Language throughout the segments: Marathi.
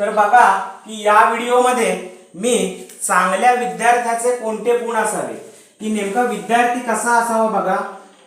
तर बघा की या व्हिडिओमध्ये मी चांगल्या विद्यार्थ्याचे कोणते गुण असावे? की नेमका विद्यार्थी कसा असावा बघा?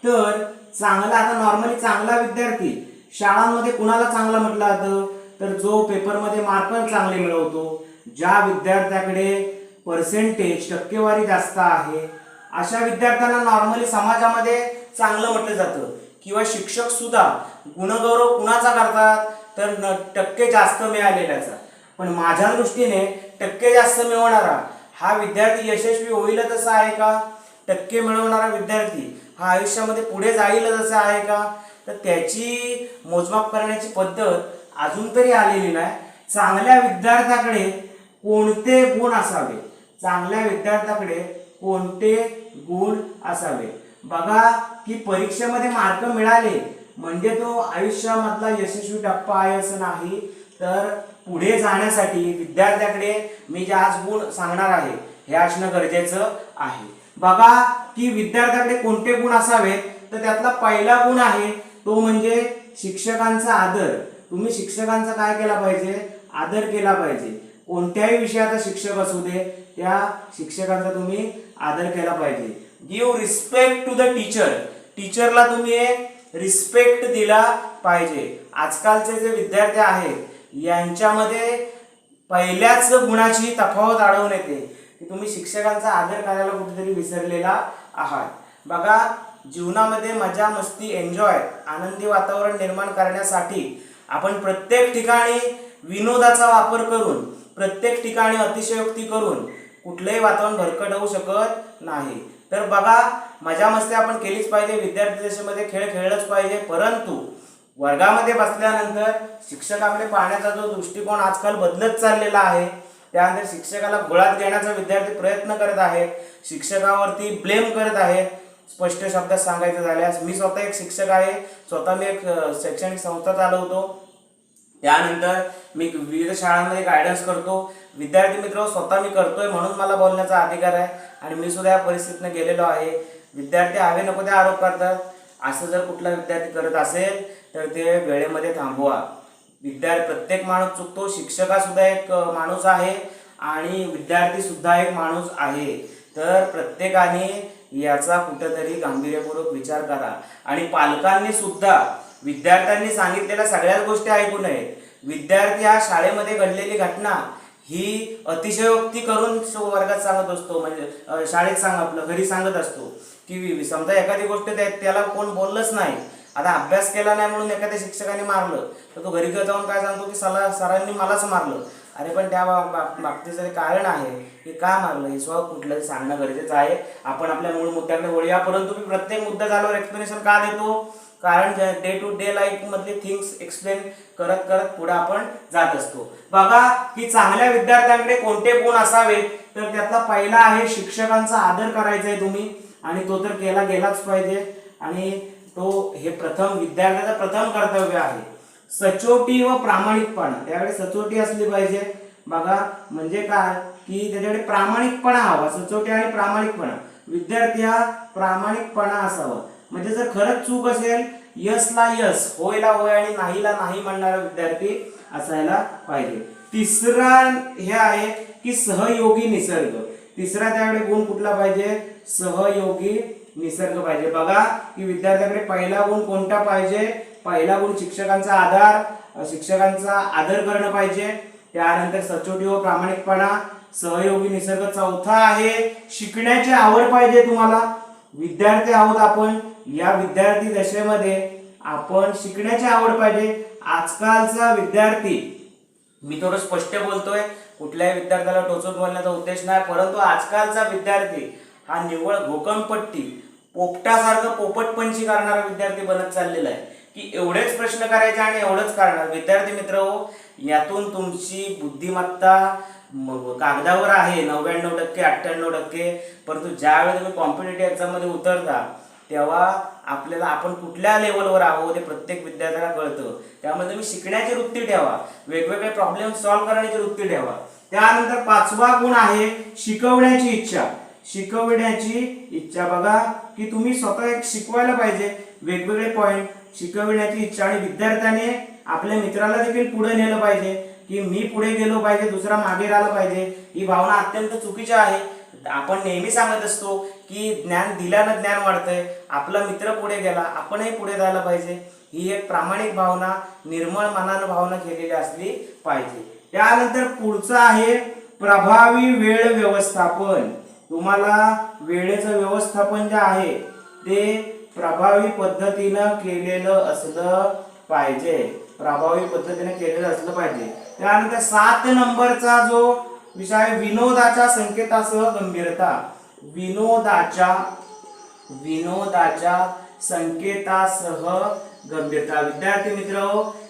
तर चांगला आता नॉर्मली चांगला विद्यार्थी शाळांमध्ये कुणाला चांगला म्हटलं जातं? तर जो पेपरमध्ये मार्क चांगले मिळवतो ज्या विद्यार्थ्याकडे पर्सेंटेज टक्केवारी जास्त आहे अशा विद्यार्थ्यांना नॉर्मली समाजामध्ये चांगलं म्हटलं जातं. किंवा शिक्षक सुद्धा गुणगौरव कुणाचा करतात? तर न टक्के जास्त मिळालेल्याचा. पण माझ्या दृष्टीने टक्के जास्त मिळवणारा हा विद्यार्थी यशस्वी होईल तसा आहे का? टक्के मिळवणारा विद्यार्थी हा आयुष्यामध्ये पुढे जाईल असा आहे का? तर त्याची मोजमाप करण्याची पद्धत अजून तरी आलेली नाही. चांगल्या विद्यार्थ्याकडे कोणते गुण असावे? चांगल्या विद्यार्थ्याकडे कोणते गुण असावे? बघा की परीक्षेमध्ये मार्क मिळाले म्हणजे तो आयुष्यामधला यशस्वी टप्पा आहे असं नाही. तर पुढे जाण्यासाठी विद्यार्थ्याकडे मी जे आज गुण सांगणार आहे हे असणं गरजेचं आहे. बघा की विद्यार्थ्याकडे कोणते गुण असावेत? तर त्यातला पहिला गुण आहे तो म्हणजे शिक्षकांचा आदर. तुम्ही शिक्षकांचा काय केला पाहिजे? आदर केला पाहिजे. कोणत्याही विषयाचा शिक्षक असू दे त्या शिक्षकांचा तुम्ही आदर केला पाहिजे. Give respect to the teacher टीचरला तुम्ही एक रिस्पेक्ट दिला पाहिजे. आजकालचे जे विद्यार्थी आहेत यांच्यामध्ये पहिल्याच गुणाची तफावत आढळून येते. की तुम्ही शिक्षकांचा आदर करायला कुठेतरी विसरलेला आहात. बघा जीवनामध्ये मजा मस्ती एन्जॉय आनंदी वातावरण निर्माण करण्यासाठी आपण प्रत्येक ठिकाणी विनोदाचा वापर करून प्रत्येक ठिकाणी अतिशयोक्ती करून कुठलंही वातावरण भरकट होऊ शकत नाही. तर बघा मजा मस्ती आपण केलीच पाहिजे विद्यार्थी दशेमध्ये खेळ खेळलंच पाहिजे परंतु वर्गामध्ये बसल्यानंतर शिक्षकाकडे पाहण्याचा जो दृष्टिकोन आजकाल बदलत चाललेला आहे त्यानंतर शिक्षकाला गोळात घेण्याचा विद्यार्थी प्रयत्न करत आहेत शिक्षकावरती ब्लेम करत आहेत. स्पष्ट शब्दात सांगायचं झाल्यास मी स्वतः एक शिक्षक आहे स्वतः मी एक शैक्षणिक संस्था चालवतो त्यानंतर मी विविध शाळांमध्ये गायडन्स करतो. विद्यार्थी मित्र स्वतः मी करतोय म्हणून मला बोलण्याचा अधिकार आहे आणि मी सुद्धा या परिस्थितीनं गेलेलो आहे. विद्यार्थी हवे नको ते आरोप करतात. असं जर कुठला विद्यार्थी करत असेल तर ते वेळेमध्ये थांबवा. विद्यार्थी प्रत्येक माणूस चुकतो. शिक्षका सुद्धा एक माणूस आहे आणि विद्यार्थी सुद्धा एक माणूस आहे. तर प्रत्येकाने याचा कुठंतरी गांभीर्यपूर्वक विचार करा. आणि पालकांनी सुद्धा विद्यार्थ्यांनी सांगितलेल्या सगळ्याच गोष्टी ऐकू नये. विद्यार्थी हा शाळेमध्ये घडलेली घटना ही अतिशयोक्ती करून वर्गात सांगत असतो. म्हणजे शाळेत सांग आपलं घरी सांगत असतो. की समजा एखादी गोष्ट त्याला कोण बोललंच नाही. आता अभ्यास केला नाही म्हणून एखाद्या शिक्षकाने मारलं तर तो घरी जाऊन काय सांगतो की सला सरांनी मलाच मारलं. अरे पण त्या बाबतीचं कारण आहे की का मारलं? हे स्वतः कुठलं? सांगणं गरजेचं आहे. आपण आपल्या मूळ मुद्द्याकडे वळूया परंतु मी प्रत्येक मुद्दा झाल्यावर एक्सप्लेनेशन का देतो? कारण डे टू डे लाईफ मधले थिंग्स एक्सप्लेन करत करत पुढे आपण जात असतो. बघा की चांगल्या विद्यार्थ्यांकडे कोणते गुण असावेत? तर त्यातला पहिला आहे शिक्षकांचा आदर करायचा आहे तुम्ही. आणि तो तर केला गेलाच पाहिजे. आणि तो हे प्रथम विद्यार्थ्याचं प्रथम कर्तव्य आहे. सचोटी व प्रामाणिकपणा. त्याकडे सचोटी असली पाहिजे. बघा म्हणजे काय? की त्याच्याकडे प्रामाणिकपणा हवा. सचोटी आणि प्रामाणिकपणा. विद्यार्थी हा प्रामाणिकपणा असावा. म्हणजे जर खरंच चूक असेल यसला यस होयला होय आणि नाहीला नाही म्हणणारा विद्यार्थी असायला पाहिजे. तिसरा हे आहे की सहयोगी निसर्ग. तिसरा त्याकडे गुण कुठला पाहिजे? सहयोगी निसर्ग पाहिजे. बघा की विद्यार्थ्याकडे पहिला गुण कोणता पाहिजे? पहिला गुण शिक्षकांचा आधार शिक्षकांचा आदर करणं पाहिजे. त्यानंतर सचोटी व प्रामाणिकपणा. सहयोगी निसर्ग चौथा आहे शिकण्याची आवड पाहिजे तुम्हाला. विद्यार्थी आहोत आपण. या विद्यार्थी दशेमध्ये आपण शिकण्याची आवड पाहिजे. आजकालचा विद्यार्थी मी थोडं स्पष्ट बोलतोय कुठल्याही विद्यार्थ्याला टोचून बोलण्याचा उद्देश नाही परंतु आजकालचा विद्यार्थी हा निव्वळ घोकमपट्टी पोपटासारखं पोपटपंची करणारा विद्यार्थी बनत चाललेला आहे. की एवढेच प्रश्न करायचे आणि एवढंच करणार. विद्यार्थी मित्र हो यातून तुमची बुद्धिमत्ता कागदावर आहे. नव्याण्णव टक्के अठ्ठ्याण्णव टक्के. परंतु ज्यावेळी तुम्ही कॉम्पिटेटिव्ह एक्झाममध्ये उतरता तेव्हा आपल्याला आपण कुठल्या लेवलवर आहोत ते प्रत्येक विद्यार्थ्याला कळतं. त्यामुळे तुम्ही शिकण्याची वृत्ती ठेवा. वेगवेगळे प्रॉब्लेम सॉल्व्ह करण्याची वृत्ती ठेवा. त्यानंतर पाचवा गुण आहे शिकवण्याची इच्छा. शिकवण्याची इच्छा बघा की तुम्ही स्वतः एक शिकवायला पाहिजे. वेगवेगळे पॉईंट शिकविण्याची इच्छा आणि विद्यार्थ्याने आपल्या मित्राला देखील पुढे नेलं पाहिजे. की मी पुढे गेलो पाहिजे दुसरा मागे राहिला पाहिजे. ही भावना अत्यंत चुकीची आहे. आपण नेहमी सांगत असतो की ज्ञान दिल्यानं ज्ञान वाढतंय. आपला मित्र पुढे गेला आपणही पुढे जायला पाहिजे. ही एक प्रामाणिक भावना निर्मळ मनानं भावना केलेली असली पाहिजे. त्यानंतर पुढचं आहे प्रभावी वेळ व्यवस्थापन. तुम्हाला वेळेचं व्यवस्थापन जे आहे ते प्रभावी पद्धतीनं केलेलं असलं पाहिजे. प्रभावी पद्धतीने केलेलं असलं पाहिजे. त्यानंतर सात नंबरचा जो विषय विनोदाच्या संकेतासह गंभीरता. विनोदाच्या विनोदाच्या संकेतासह गंभीरता. विद्यार्थी मित्र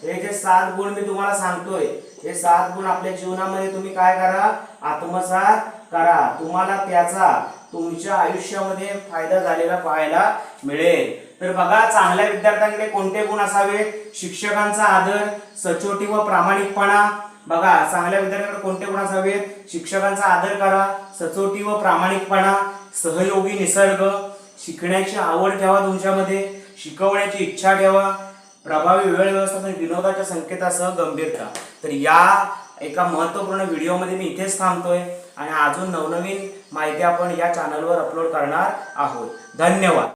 हे जे सात गुण मी तुम्हाला सांगतोय हे सात गुण आपल्या जीवनामध्ये तुम्ही काय करा? आत्मसात करा. तुम्हाला त्याचा तुमच्या आयुष्यामध्ये फायदा झालेला पाहायला मिळेल. तर बघा चांगल्या विद्यार्थ्यांकडे कोणते गुण असावेत शिक्षकांचा आदर सचोटी व प्रामाणिकपणा. बघा चांगल्या विद्यार्थ्यांकडे कोणते गुण असावेत शिक्षकांचा आदर करा सचोटी व प्रामाणिकपणा सहयोगी निसर्ग. शिकण्याची आवड ठेवा तुमच्यामध्ये शिकवण्याची इच्छा ठेवा. प्रभावी वेळ व्यवस्थापन विनोदाच्या संकेतासह गंभीरता तर या एका महत्त्वपूर्ण व्हिडिओमध्ये मी इथेच थांबतोय आणि अजून नवनवीन माहिती आपण या चॅनलवर अपलोड करणार आहोत. धन्यवाद.